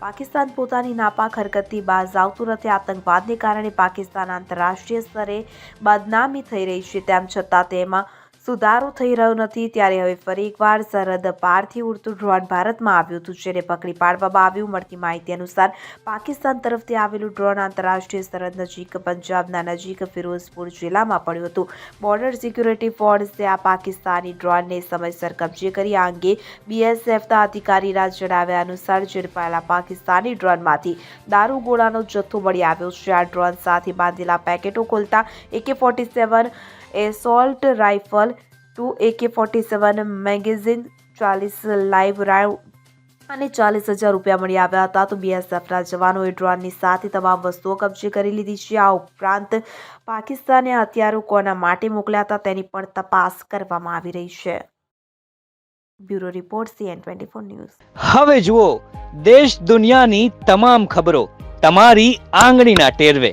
પાકિસ્તાન પોતાની નાપાક હરકતથી બાજ આવતું નથી આતંકવાદને કારણે પાકિસ્તાન આંતરરાષ્ટ્રીય સ્તરે બદનામી થઈ રહી છે. તેમ છતાં તેમાં સુધારો થઈ રહ્યો નથી, ત્યારે હવે ફરી એકવાર સરહદ પારથી ઉડતું ડ્રોન ભારતમાં આવ્યું હતું, જેને પકડી પાડવામાં આવ્યું. મળતી માહિતી અનુસાર, પાકિસ્તાન તરફથી આવેલું ડ્રોન આંતરરાષ્ટ્રીય સરહદ નજીક પંજાબના નજીક ફિરોઝપુર જિલ્લામાં પડ્યું હતું. બોર્ડર સિક્યુરિટી ફોર્સે આ પાકિસ્તાની ડ્રોનને સમયસર કબજે કરી આ અંગે બીએસએફના અધિકારીના જણાવ્યા અનુસાર, ઝડપાયેલા પાકિસ્તાની ડ્રોનમાંથી દારૂગોળાનો જથ્થો મળી આવ્યો છે. આ ડ્રોન સાથે બાંધેલા પેકેટો ખોલતા AK forty seven assault rifle two AK forty seven magazine ચાલીસ લાઈવ રાઉન્ડ અને ચાલીસ હજાર રૂપિયા મળી આવ્યા હતા. તો બીએસએફના જવાનોએ ડ્રોનની સાથે તમામ વસ્તુઓ કબજે કરી લીધી છે. આ ઉપરાંત પાકિસ્તાને હથિયારો કોના માટે મોકલ્યા હતા તેની પણ તપાસ કરવામાં આવી રહી છે. Bureau report CN twenty four news. હવે જુઓ, દેશ દુનિયાની તમામ ખબરો તમારી આંગળીના ટેરવે.